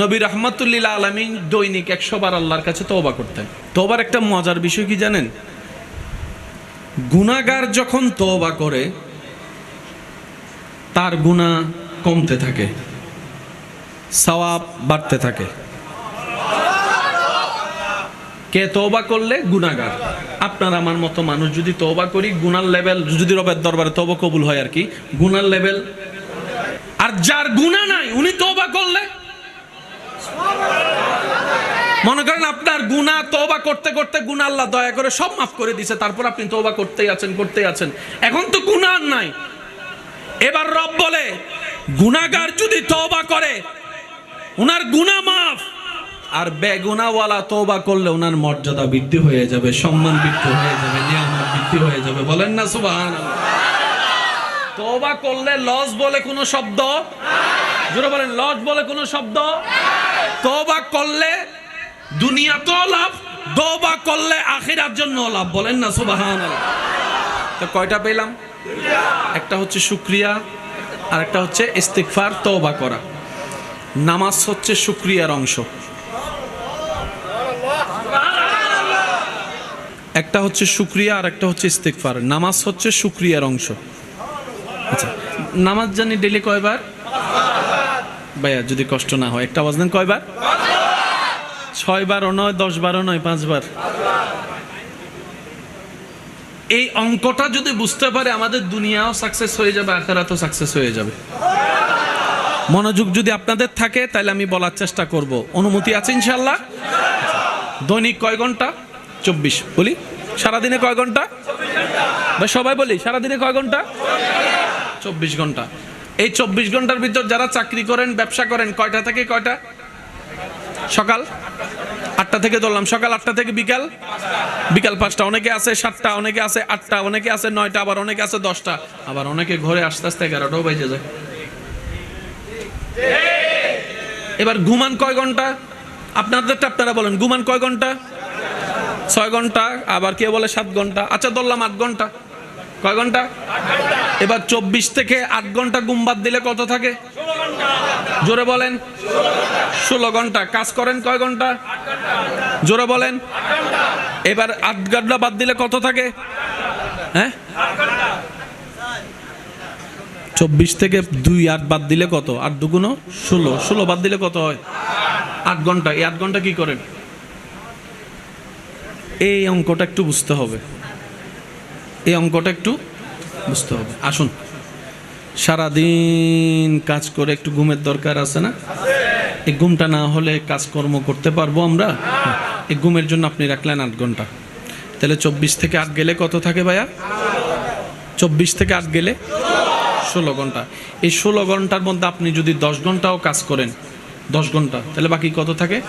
নবী রহমতুল্লিল্লা আলমিন দৈনিক একশো বার আল্লাহর কাছে তওবা করতেন। তওবার একটা মজার বিষয় কি জানেন? গুনাগার যখন তওবা করে, তার গুণা কমতে থাকে, সওয়াব বাড়তে থাকে। কে তওবা করলে? গুনাগার আপনার আমার মতো মানুষ যদি তওবা করি গুনার লেভেল, যদি রবের দরবারে তওবা কবুল হয় আর কি গুনার লেভেল আর যার গুণা নাই, উনি তওবা করলে মনে করেন আপনার গুনাহ, তওবা করতে করতে গুনাহ আল্লাহ দয়া করে সব মাফ করে দিছে, তারপর আপনি তওবা করতেই আছেন করতেই আছেন। এখন তো গুনাহ আর নাই। এবার রব বলে, গুনাহগার যদি তওবা করে, উনার গুনাহ মাফ। আর বেগুনাওয়ালা তওবা করলে ওনার মর্যাদা বৃদ্ধি হয়ে যাবে, সম্মান বৃদ্ধি হয়ে যাবে, নিয়ামত বৃদ্ধি হয়ে যাবে। বলেন না, সুবহানাল্লাহ। তওবা করলে লজ বলে কোনো শব্দ? জোরে বলেন, লজ বলে কোনো শব্দ? তওবা করলে দুনিয়া দুনিয়াতেও লাভ, তওবা করলে আখিরার জন্য লাভ, বলেন না, সুবহানাল্লাহ। তো কয়টা পেলাম? একটা হচ্ছে শুক্রিয়া, আর একটা হচ্ছে ইস্তিগফার, তওবা করা। নামাজ হচ্ছে শুক্রিয়ার অংশ। একটা হচ্ছে শুক্রিয়া, আর একটা হচ্ছে ইস্তেকফার নামাজ হচ্ছে শুক্রিয়ার অংশ। আচ্ছা নামাজ জানি ডেলি কয়বার? ভাইয়া, যদি কষ্ট না হয়, একটা আওয়াজ দেন কয়বার? ছয় বারও নয় দশ বারো নয়, পাঁচবার। এই অঙ্কটা যদি বুঝতে পারে, আমাদের দুনিয়াও সাকসেস হয়ে যাবে, আখেরাতও সাকসেস হয়ে যাবে। মনোযোগ যদি আপনাদের থাকে, তাহলে আমি বলার চেষ্টা করব। অনুমতি আছে ইনশাল্লাহ দৈনিক কয় ঘণ্টা? চব্বিশ। বলি, সারাদিনে কয় ঘণ্টা? সবাই বলি, সারাদিনে কয় ঘণ্টা? চব্বিশ ঘণ্টা। এই চব্বিশ ঘণ্টার ভিতর যারা চাকরি করেন, ব্যবসা করেন, কয়টা থেকে কয়টা? সকাল আটটা থেকে ধরলাম। সকাল আটটা থেকে বিকাল? বিকাল পাঁচটা। অনেকে আছে সাতটা, অনেকে আছে আটটা, অনেকে আছে নয়টা, আবার অনেকে আছে দশটা। আবার অনেকে ঘরে আস্তে আস্তে এগারোটাও বেজে যায়। এবার ঘুমান কয় ঘণ্টা? আপনাদেরটা আপনারা বলেন, ঘুমান কয় ঘণ্টা? ছয় ঘণ্টা, আবার কে বলে সাত ঘণ্টা? আচ্ছা ধরলাম আট ঘণ্টা। কয় ঘণ্টা? এবার চব্বিশ থেকে আট ঘণ্টা ঘুম বাদ দিলে কত থাকে? জোরে বলেন। ষোলো ঘণ্টা। কাজ করেন কয় ঘণ্টা? জোরে বলেন। এবার আট ঘণ্টা বাদ দিলে কত থাকে? হ্যাঁ? চব্বিশ থেকে দুই, আট বাদ দিলে কত? আট দুগুণ ষোলো। ষোলো বাদ দিলে কত হয়? আট ঘণ্টা। এই আট ঘণ্টা কি করেন? এই অঙ্কটা একটু বুঝতে হবে। এই অঙ্কটা একটু বুঝতে হবে। আসুন। সারাদিন কাজ করে একটু ঘুমের দরকার আছে না? এই ঘুমটা না হলে কাজকর্ম করতে পারব আমরা? এই ঘুমের জন্য আপনি রাখলেন আট ঘণ্টা। তাহলে চব্বিশ থেকে আট গেলে কত থাকে ভাইয়া? চব্বিশ থেকে আট গেলে ষোলো ঘণ্টা। এই ষোলো ঘণ্টার মধ্যে আপনি যদি দশ ঘন্টাও কাজ করেন দশ ঘণ্টা। তাহলে বাকি কত থাকে?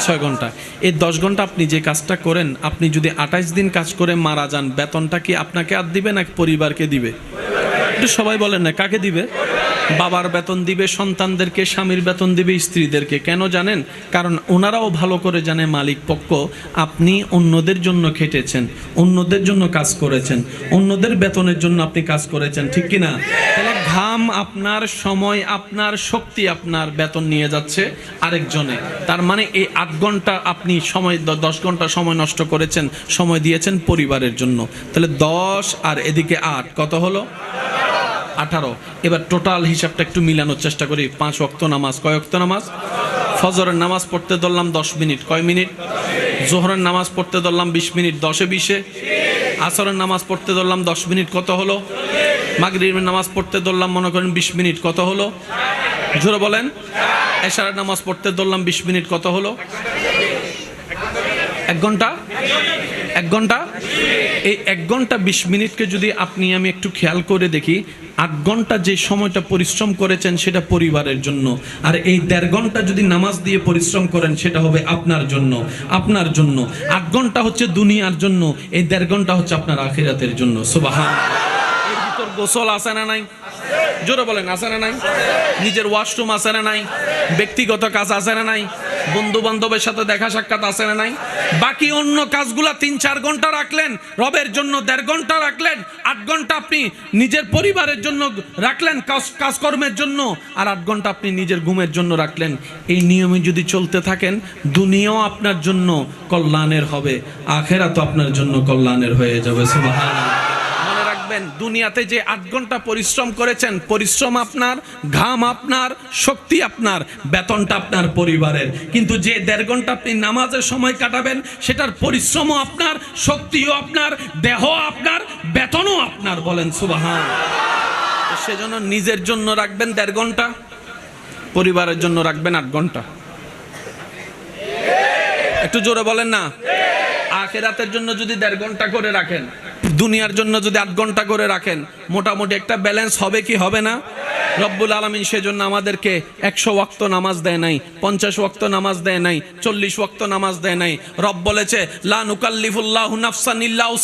ছয় ঘণ্টা। এই দশ ঘণ্টা আপনি যে কাজটা করেন, আপনি যদি আঠাইশ দিন কাজ করে মারা যান, বেতনটা কি আপনাকে আর দিবে না পরিবারকে দিবে? একটু সবাই বলেন না, কাকে দিবে? বাবার বেতন দিবে, সন্তানদেরকে, স্বামীর বেতন দিবে, স্ত্রীদেরকে। কেন জানেন? কারণ ওনারাও ভালো করে জানে মালিক পক্ষ, আপনি অন্যদের জন্য খেটেছেন, অন্যদের জন্য কাজ করেছেন, অন্যদের বেতনের জন্য আপনি কাজ করেছেন, ঠিক কি না তাহলে ঘাম আপনার সময়, আপনার শক্তি আপনার বেতন নিয়ে যাচ্ছে আরেকজনে। তার মানে এই আট ঘণ্টা আপনি সময় দশ ঘণ্টা সময় নষ্ট করেছেন, সময় দিয়েছেন পরিবারের জন্য। তাহলে দশ আর এদিকে আট, কত হলো? আঠারো। এবার টোটাল হিসাবটা একটু মিলানোর চেষ্টা করি। পাঁচ অক্ত নামাজ, কয় অক্ত নামাজ? ফজরের নামাজ পড়তে ধরলাম দশ মিনিট, কয় মিনিট? জোহরের নামাজ পড়তে ধরলাম বিশ মিনিট, দশে বিশে। আসরের নামাজ পড়তে ধরলাম দশ মিনিট, কত হলো? মাগরিবের নামাজ পড়তে ধরলাম, মনে করেন বিশ মিনিট, কত হলো? জোরে বলেন। এশারের নামাজ পড়তে ধরলাম বিশ মিনিট, কত হলো? এক ঘণ্টা? এক ঘণ্টা? এই এক ঘণ্টা বিশ মিনিটকে যদি আপনি, আমি একটু খেয়াল করে দেখি, আট ঘণ্টা যে সময়টা পরিশ্রম করেছেন সেটা পরিবারের জন্য। আর এই দেড় ঘণ্টা যদি নামাজ দিয়ে পরিশ্রম করেন, সেটা হবে আপনার জন্য আপনার জন্য। আট ঘণ্টা হচ্ছে দুনিয়ার জন্য, এই দেড় ঘণ্টা হচ্ছে আপনার আখিরাতের জন্য। ভিতর গোসল আছে না নাই? জোরে বলেন, আছে না নাই? নিজের ওয়াশরুম আছে না নাই? ব্যক্তিগত কাজ আছে না নাই? বন্ধু বান্ধবের সাথে দেখা সাক্ষাৎ আছে না নাই? বাকি অন্য কাজগুলা তিন চার ঘণ্টা রাখলেন, রবের জন্য দেড় ঘণ্টা রাখলেন, আট ঘণ্টা আপনি নিজের পরিবারের জন্য রাখলেন, কাজ, কাজকর্মের জন্য, আর আট ঘণ্টা আপনি নিজের ঘুমের জন্য রাখলেন। এই নিয়মে যদি চলতে থাকেন, দুনিয়াও আপনার জন্য কল্যাণের হবে আখেরা তো আপনার জন্য কল্যাণের হয়ে যাবে, সুবহানাল্লাহ। রাখবেন দুনিয়াতে যে আট ঘণ্টা পরিশ্রম করেছেন, পরিশ্রম আপনার, ঘাম আপনার, শক্তি আপনার, বেতনটা আপনার পরিবারের। কিন্তু যে দেড় ঘণ্টা আপনি নামাজের সময় কাটাবেন, সেটার পরিশ্রমও আপনার, শক্তিও আপনার দেহ আপনার, বেতনও আপনার বলেন সুবাহান। সেজন্য নিজের জন্য রাখবেন দেড় ঘণ্টা, পরিবারের জন্য রাখবেন আট ঘণ্টা। একটু জোরে বলেন না? আখেরাতের জন্য যদি দেড় ঘণ্টা করে রাখেন। দুনিয়ার জন্য যদি আট ঘণ্টা করে রাখেন, মোটামুটি একটা ব্যালেন্স হবে কি হবে না? রব্বুল আলমিন সেজন্য আমাদেরকে একশো ওয়াক্ত নামাজ দেয় নাই, পঞ্চাশ ওয়াক্ত নামাজ দেয় নাই, চল্লিশ ওয়াক্ত নামাজ দেয় নাই। রব বলেছে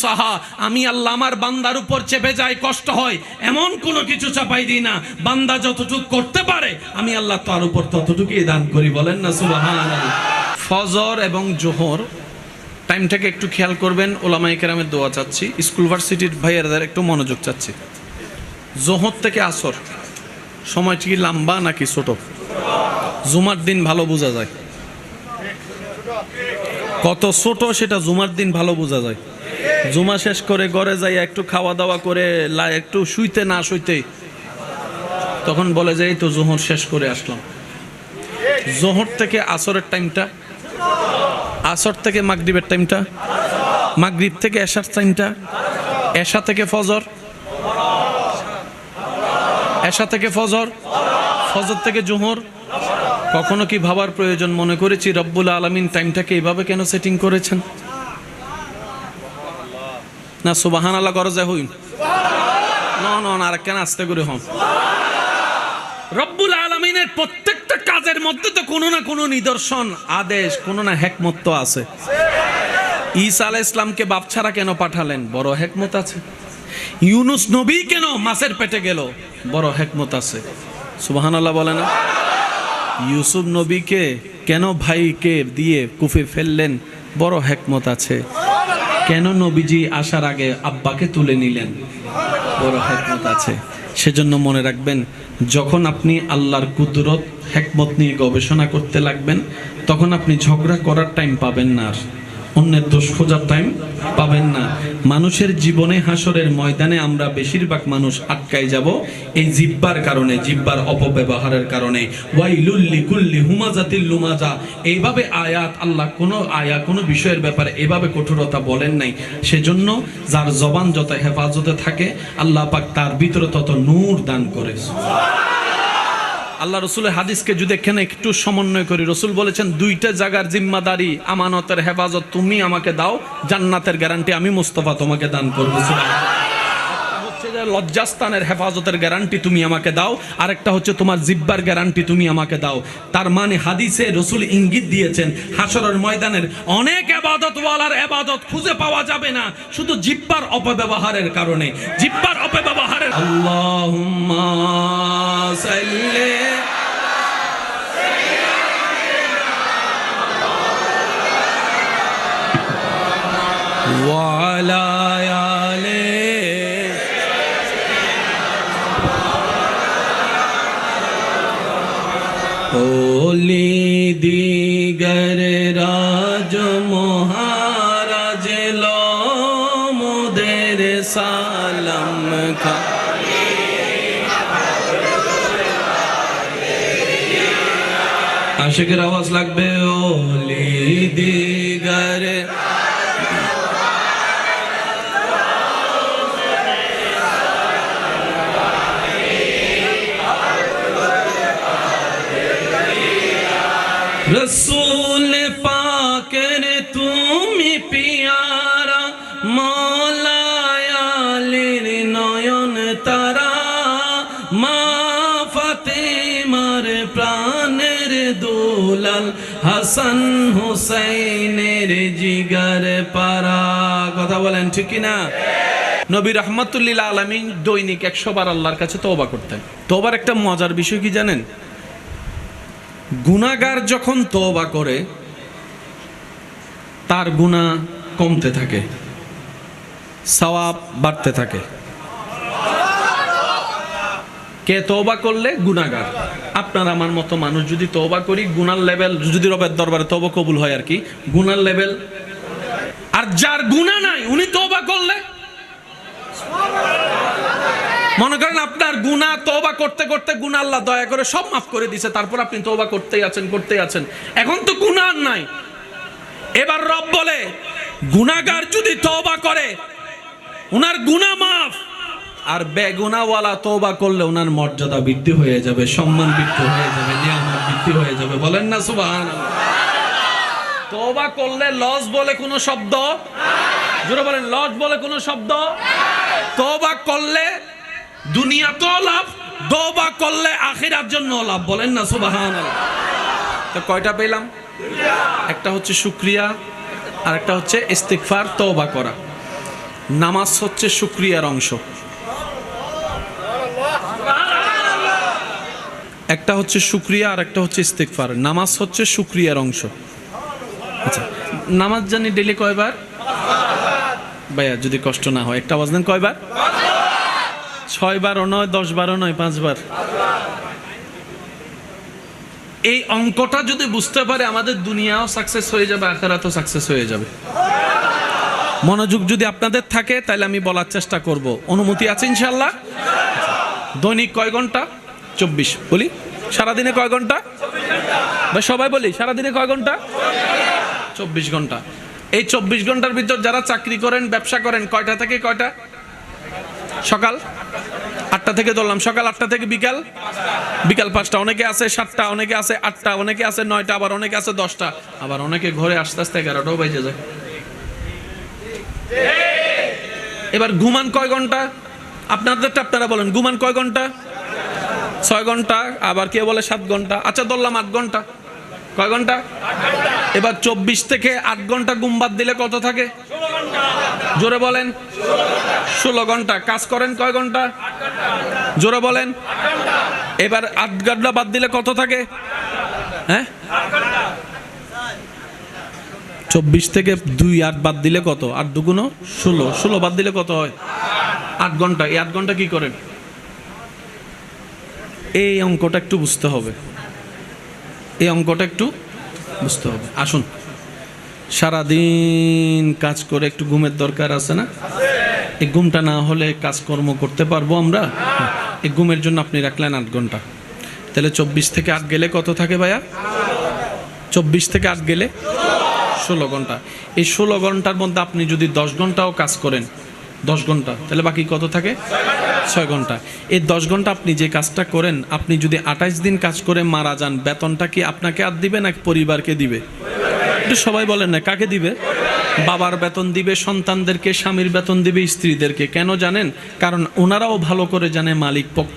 সাহা আমি আল্লাহ আমার বান্দার উপর চেপে যাই, কষ্ট হয়, এমন কোনো কিছু চাপাই দিই না। বান্দা যতটুক করতে পারে, আমি আল্লাহ তার উপর ততটুকুই দান করি। বলেন না, সুবহানাল্লাহ। ফজর এবং জোহর টাইমটাকে একটু খেয়াল করবেন ওলামাই কেরামের দোয়া চাচ্ছি। স্কুল ভার্সিটির ভাইয়ারদের একটু মনোযোগ চাচ্ছি। জোহর থেকে আসর সময়টি কি লম্বা নাকি ছোট? জুমার দিন ভালো বোঝা যায়। কত ছোট সেটা জুমার দিন ভালো বোঝা যায়। জুমা শেষ করে ঘরে যাই একটু খাওয়া দাওয়া করে একটু শুইতে না শুইতে তখন বলে যে, এই তো জোহর শেষ করে আসলাম। জোহর থেকে আসরের টাইমটা আসর থেকে মাগরিবের টাইমটা মাগরিব থেকে এশার টাইমটা এশা থেকে ফজর এশা থেকে ফজর ফজর থেকে জোহর। কখনো কি ভাবার প্রয়োজন? মনে করেছি রব্বুল আলমিন টাইমটাকে এইভাবে কেন সেটিং করেছেন? না সুবাহান আল্লাহ যায় হইন। না না না আর কেন আস্তে করে হন। রব্বুল আলমিনের প্রত্যেকটা কাজের মধ্যে তো কোনো না কোনো নিদর্শন, আদেশ, কোনো না হেকমত আছে। ঈসা আলাহ ইসলামকে বাপ ছাড়া কেন পাঠালেন? বড় হেকমত আছে। ইউনুস নবী কেন মাছের পেটে গেল? বড় হেকমত আছে। সুবাহান আল্লাহ বলে না? ইউসুফ নবীকে কেন ভাইকে দিয়ে কুফে ফেললেন? বড় হেকমত আছে। কেন নবীজি আসার আগে আব্বাকে তুলে নিলেন? বড় হেকমত আছে। সেজন্য মনে রাখবেন, যখন আপনি আল্লাহর কুদরত, হেকমত নিয়ে গবেষণা করতে লাগবেন, তখন আপনি ঝগড়া করার টাইম পাবেন না আর। অন্যের দোষ খোঁজার টাইম পাবেন না। মানুষের জীবনে হাসরের ময়দানে আমরা বেশিরভাগ মানুষ আটকাই যাব এই জিব্বার কারণে, জিব্বার অপব্যবহারের কারণে। লুমাজা। এইভাবে আয়াত, আল্লাহ কোনো আয়া, কোনো বিষয়ের ব্যাপারে এভাবে কঠোরতা বলেন নাই। সেজন্য যার জবান যত হেফাজতে থাকে, আল্লাহ পাক তার ভিতরে তত নূর দান করে। আল্লাহ রসুলের হাদিসকে যদি এখানে একটু সমন্বয় করি, রসুল বলেছেন, দুইটা জায়গার জিম্মাদারি, আমানতের হেফাজত তুমি আমাকে দাও, জান্নাতের গ্যারান্টি আমি মুস্তফা তোমাকে দান করব। লজ্জাস্থানের হেফাজতের গ্যারান্টি তুমি আমাকে দাও, আরেকটা হচ্ছে তোমার জিব্বার গ্যারান্টি তুমি আমাকে দাও। তার মানে হাদিসে রসুল ইঙ্গিত দিয়েছেন হাসরের ময়দানের অনেক এবাদত ওয়ালার এবাদত খুঁজে পাওয়া যাবে না, শুধু জিব্বার অপব্যবহারের কারণে। জিব্বার অপব্যবহারের আল্লাহুম্মা দিগর রাজ মহারাজ লো মোদের সালাম খা। আশিকের আওয়াজ লাগবে ওলি দিগর হাসান হুসাইনের জিগার পারা কথা বলেন, ঠিক না নবী রহমতুল্লিল আলমিন দৈনিক একশো বার আল্লাহর কাছে তওবা করতেন। তোবার একটা মজার বিষয় কি জানেন? গুনাগার যখন তওবা করে, তার গুণা কমতে থাকে। সওয়াব বাড়তে থাকে। কে তওবা করলে? গুনাগার আপনার আমার মতো মানুষ যদি তওবা করি, গুনার লেভেল, যদি রবের দরবারে তওবা কবুল হয় আর কি, গুনার লেভেল। আর যার গুণা নাই, উনি তওবা করলে? মনে করেন আপনার গুনাহ তওবা করতে করতে গুনাহ আল্লাহ দয়া করে সব মাফ করে দিছে, তারপর আপনি তওবা করতেই আছেন করতেই আছেন। এখন তো আর নাই। এবার রব বলে, গুনাহগার যদি তওবা করে, উনার গুনাহ মাফ। আর বেগুনাওয়ালা তওবা করলে ওনার মর্যাদা বৃদ্ধি হয়ে যাবে, সম্মান বৃদ্ধি হয়ে যাবে, নিয়ামত বৃদ্ধি হয়ে যাবে। বলেন না, সুবহানাল্লাহ। তওবা করলে লস বলে কোনো শব্দ? জোরে বলেন লস বলে কোনো শব্দ? তওবা করলে দুনিয়া তো লাভ, তওবা করলে আখিরার জন্য লাভ। বলেন না, সুবহানাল্লাহ। তো কয়টা পেলাম? একটা হচ্ছে শুক্রিয়া আর একটা হচ্ছে ইস্তিগফার, তওবা করা। নামাজ হচ্ছে শুক্রিয়ার অংশ। একটা হচ্ছে শুক্রিয়া আর একটা হচ্ছে ইস্তিগফার। নামাজ হচ্ছে শুক্রিয়ার অংশ। আচ্ছা নামাজ জানি ডেলি কয়বার? ভাইয়া, যদি কষ্ট না হয়, একটা আওয়াজ দেন, কয়বার? ছয় বারও নয় দশ বারো নয়, পাঁচবার। এই অঙ্কটা যদি বুঝতে পারে, আমাদের দুনিয়াও সাকসেস হয়ে যাবে, আখেরাতও সাকসেস হয়ে যাবে। মনোযোগ যদি আপনাদের থাকে, তাহলে আমি বলার চেষ্টা করব। অনুমতি আছে ইনশাল্লাহ দৈনিক কয় ঘণ্টা? চব্বিশ। বলি? সারাদিনে কয় ঘণ্টা? ভাই, সবাই বলি, সারাদিনে কয় ঘণ্টা? চব্বিশ ঘণ্টা। এই চব্বিশ ঘণ্টার ভিতর যারা চাকরি করেন, ব্যবসা করেন, কয়টা থেকে কয়টা? সকাল আটটা থেকে ধরলাম। সকাল আটটা থেকে বিকাল? বিকাল পাঁচটা। অনেকে আছে সাতটা, অনেকে আছে আটটা, অনেকে আছে নয়টা, আবার অনেকে আছে দশটা, আবার অনেকে ঘরে আস্তে আস্তে এগারোটাও বেজে যায়। এবার ঘুমান কয় ঘণ্টা? আপনাদেরটা আপনারা বলেন, ঘুমান কয় ঘণ্টা? ছয় ঘণ্টা, আবার কে বলে সাত ঘণ্টা? আচ্ছা ধরলাম আট ঘণ্টা। কয় ঘণ্টা? এবার চব্বিশ থেকে আট ঘণ্টা ঘুম বাদ দিলে কত থাকে? জোরে বলেন। ষোলো ঘণ্টা। কাজ করেন কয় ঘণ্টা? জোরে বলেন। এবার আট ঘণ্টা বাদ দিলে কত থাকে? হ্যাঁ? চব্বিশ থেকে দুই, আট বাদ দিলে কত? আট দুগুণ ষোলো। ষোলো বাদ দিলে কত হয়? আট ঘণ্টা। এই আট ঘণ্টা কি করেন? এই অঙ্কটা একটু বুঝতে হবে। এই অঙ্কটা একটু বুঝতে হবে। আসুন। সারাদিন কাজ করে একটু ঘুমের দরকার আছে না? এই ঘুমটা না হলে কাজকর্ম করতে পারব আমরা? এই ঘুমের জন্য আপনি রাখলেন আট ঘণ্টা। তাহলে চব্বিশ থেকে আট গেলে কত থাকে ভাইয়া? চব্বিশ থেকে আট গেলে ষোলো ঘণ্টা। এই ষোলো ঘণ্টার মধ্যে আপনি যদি দশ ঘন্টাও কাজ করেন, দশ ঘণ্টা, তাহলে বাকি কত থাকে? ছয় ঘণ্টা। এই দশ ঘণ্টা আপনি যে কাজটা করেন, আপনি যদি আঠাইশ দিন কাজ করে মারা যান, বেতনটা কি আপনাকে আর দিবে না পরিবারকে দিবে? একটু সবাই বলেন না, কাকে দিবে? বাবার বেতন দিবে, সন্তানদেরকে, স্বামীর বেতন দিবে, স্ত্রীদেরকে। কেন জানেন? কারণ ওনারাও ভালো করে জানে মালিক পক্ষ,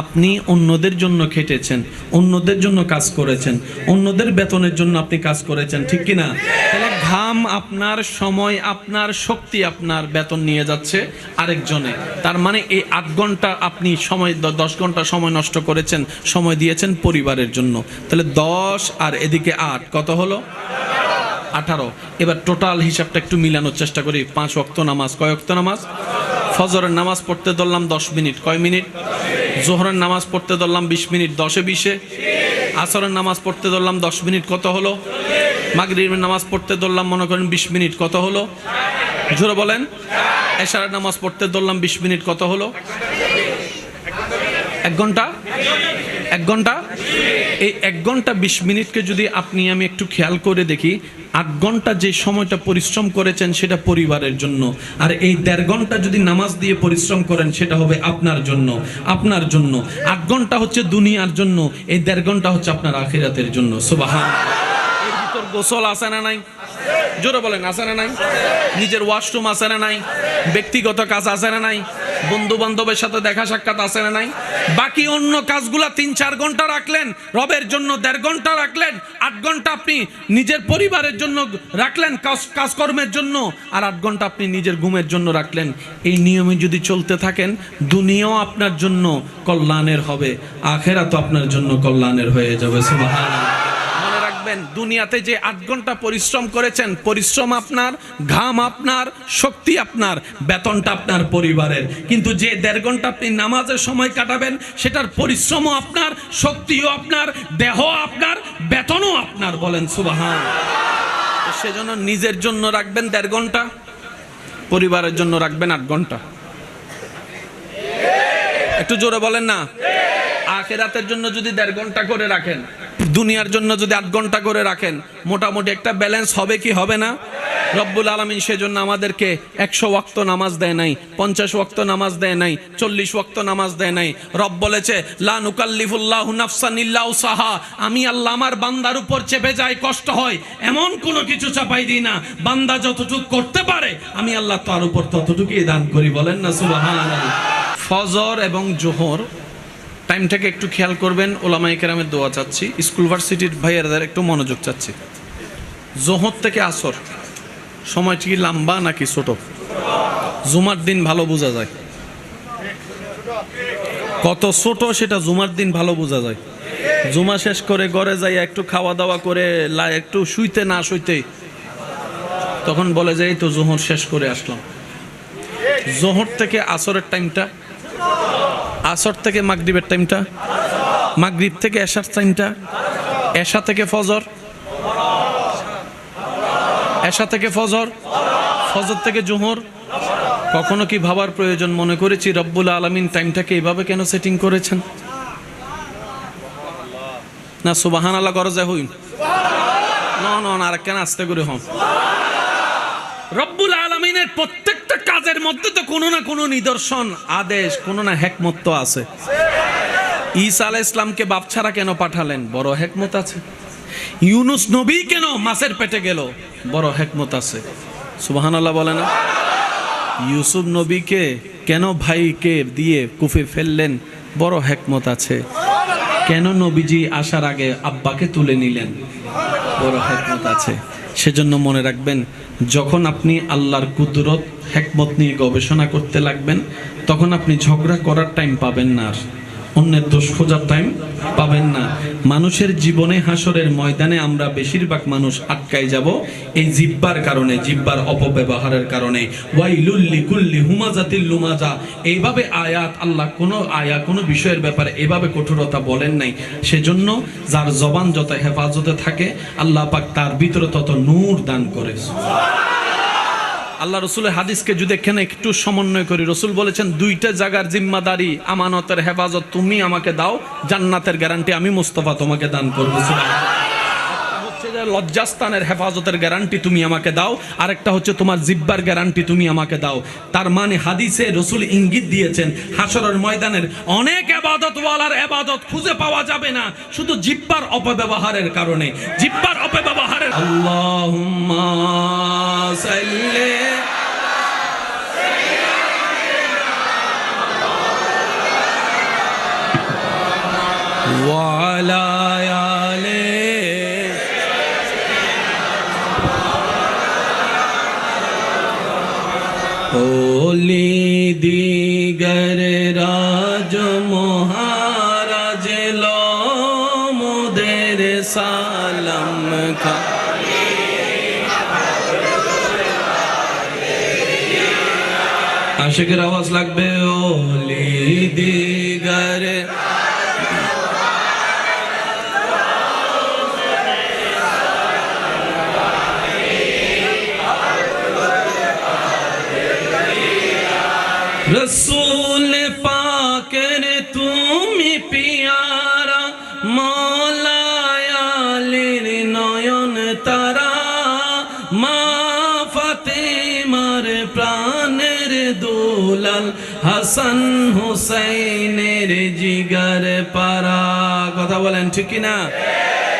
আপনি অন্যদের জন্য খেটেছেন, অন্যদের জন্য কাজ করেছেন, অন্যদের বেতনের জন্য আপনি কাজ করেছেন, ঠিক কি না তাহলে ঘাম আপনার, সময় আপনার, শক্তি আপনার বেতন নিয়ে যাচ্ছে আরেকজনে। তার মানে এই আট ঘণ্টা আপনি সময় দশ ঘণ্টা সময় নষ্ট করেছেন, সময় দিয়েছেন পরিবারের জন্য। তাহলে দশ আর এদিকে আট, কত হলো? আঠারো। এবার টোটাল হিসাবটা একটু মিলানোর চেষ্টা করি। পাঁচ অক্ত নামাজ, কয় অক্ত নামাজ? ফজরের নামাজ পড়তে ধরলাম দশ মিনিট। কয় মিনিট? জোহরের নামাজ পড়তে ধরলাম বিশ মিনিট। দশে বিশে? আসরের নামাজ পড়তে ধরলাম দশ মিনিট। কত হলো? মাগরিবের নামাজ পড়তে ধরলাম, মনে করেন বিশ মিনিট। কত হলো? জোরে বলেন। এশারের নামাজ পড়তে ধরলাম বিশ মিনিট। কত হলো? এক ঘণ্টা? এক ঘণ্টা? এই এক ঘণ্টা বিশ মিনিটকে যদি আপনি, আমি একটু খেয়াল করে দেখি, আট ঘণ্টা যে সময়টা পরিশ্রম করেছেন সেটা পরিবারের জন্য। আর এই দেড় ঘণ্টা যদি নামাজ দিয়ে পরিশ্রম করেন, সেটা হবে আপনার জন্য আপনার জন্য। আট ঘণ্টা হচ্ছে দুনিয়ার জন্য, এই দেড় ঘণ্টা হচ্ছে আপনার আখিরাতের জন্য। সুবাহান। গোসল আছে না নাই? জোরে বলেন, আছে না নাই? নিজের ওয়াশরুম আছে না নাই? ব্যক্তিগত কাজ আছে না নাই? বন্ধু বান্ধবের সাথে দেখা সাক্ষাৎ আছে না নাই? বাকি অন্য কাজগুলা তিন, চার ঘণ্টা রাখলেন, রবের জন্য দেড় ঘণ্টা রাখলেন, আট ঘণ্টা আপনি নিজের পরিবারের জন্য রাখলেন, কাজ, কাজকর্মের জন্য, আর আট ঘণ্টা আপনি নিজের ঘুমের জন্য রাখলেন। এই নিয়মে যদি চলতে থাকেন, দুনিয়াও আপনার জন্য কল্যাণের হবে আখেরা তো আপনার জন্য কল্যাণের হয়ে যাবে, সুবহানাল্লাহ। রাখবেন দুনিয়াতে যে আট ঘণ্টা পরিশ্রম করেছেন, পরিশ্রম আপনার, ঘাম আপনার, শক্তি আপনার, বেতনটা আপনার পরিবারের। কিন্তু যে দেড় ঘণ্টা আপনি নামাজের সময় কাটাবেন, সেটার পরিশ্রমও আপনার, শক্তিও আপনার দেহ আপনার, বেতনও আপনার বলেন সুবাহান। সেজন্য নিজের জন্য রাখবেন দেড় ঘণ্টা, পরিবারের জন্য রাখবেন আট ঘণ্টা। একটু জোরে বলেন না? আখেরাতের জন্য যদি দেড় ঘণ্টা করে রাখেন। দুনিয়ার জন্য যদি আট ঘণ্টা করে রাখেন, মোটামুটি একটা ব্যালেন্স হবে কি হবে না? রব্বুল আলমিন সেজন্য আমাদেরকে একশো ওয়াক্ত নামাজ দেয় নাই, পঞ্চাশ ওয়াক্ত নামাজ দেয় নাই, চল্লিশ ওয়াক্ত নামাজ দেয় নাই। রব বলেছে সাহা আমি আল্লাহ আমার বান্দার উপর চেপে যাই, কষ্ট হয়, এমন কোনো কিছু চাপাই দিই না। বান্দা যতটুকু করতে পারে, আমি আল্লাহ তার উপর ততটুকুই দান করি। বলেন না, সুবহানাল্লাহ। ফজর এবং জোহর টাইমটাকে একটু খেয়াল করবেন ওলামাই কেরামের দোয়া চাচ্ছি। স্কুল ভার্সিটির ভাইয়ারদের একটু মনোযোগ চাচ্ছি। জোহর থেকে আসর সময়টি কি লম্বা নাকি ছোট? জুমার দিন ভালো বোঝা যায়। কত ছোট সেটা জুমার দিন ভালো বোঝা যায়। জুমা শেষ করে ঘরে যাই একটু খাওয়া দাওয়া করে একটু শুইতে না শুইতে তখন বলে যে, এই তো জোহর শেষ করে আসলাম। জোহর থেকে আসরের টাইমটা আসর থেকে মাগরিবের টাইমটা, মাগরিব থেকে এশার টাইমটা, এশা থেকে ফজর, এশা থেকে ফজর ফজর থেকে জোহর। কখনো কি ভাবার প্রয়োজন মনে করেছি? রব্বুল আলমিন টাইমটাকে এইভাবে কেন সেটিং করেছেন? না সুবাহান আল্লাহ যায় হইন না না আর কেন আস্তে করে হন রব্বুল আলমিনের প্রত্যেকটা কাজের মধ্যে কোনো না কোনো নিদর্শন, আদেশ, কোনো না হেকমত আছে। ঈসা আলাহ ইসলামকে বাপ ছাড়া কেন পাঠালেন? বড় হেকমত আছে। ইউনুস নবী কেন মাছের পেটে গেল? বড় হেকমত আছে। সুবাহান আল্লাহ বলে না? ইউসুফ নবীকে কেন ভাইকে দিয়ে কুফে ফেললেন? বড় হেকমত আছে। কেন নবীজি আসার আগে আব্বাকে তুলে নিলেন? বড় হেকমত আছে। সেজন্য মনে রাখবেন যখন আপনি আল্লাহর কুদরত, হেকমত নিয়ে গবেষণা করতে লাগবেন, তখন আপনি ঝগড়া করার টাইম পাবেন না আর। অন্যের দোষ খোঁজার টাইম পাবেন না। মানুষের জীবনে হাসরের ময়দানে আমরা বেশিরভাগ মানুষ আটকাই যাব এই জিব্বার কারণে, জিব্বার অপব্যবহারের কারণে। কুল্লি লুমাজা। এইভাবে আয়াত, আল্লাহ কোনো আয়া, কোনো বিষয়ের ব্যাপারে এভাবে কঠোরতা বলেন নাই। সেজন্য যার জবান যত হেফাজতে থাকে, আল্লাহ পাক তার ভিতরে তত নূর দান করে। আল্লাহ রসুলের হাদিসকে যদি এখানে একটু সমন্বয় করি, রসুল বলেছেন, দুইটা জায়গার জিম্মাদারি, আমানতের হেফাজত তুমি আমাকে দাও, জান্নাতের গ্যারান্টি আমি মুস্তফা তোমাকে দান করব। লজ্জাস্থানের হেফাজতের গ্যারান্টি তুমি আমাকে দাও, আরেকটা হচ্ছে তোমার জিব্বার গ্যারান্টি তুমি আমাকে দাও। তার মানে হাদিসে রসুল ইঙ্গিত দিয়েছেন হাসরের ময়দানের অনেক এবাদত ওয়ালার এবাদত খুঁজে পাওয়া যাবে না, শুধু জিব্বার অপব্যবহারের কারণে। জিব্বার অপব্যবহারের আল্লাহুম্মা وعلى آله ওলি দিগর রাজ মহারাজ লো মোদের সালাম খা আশেকের আওয়াজ লাগবে ওলি দিগর হাসান হুসাইনের জিগার পারা কথা বলেন ঠিক কি না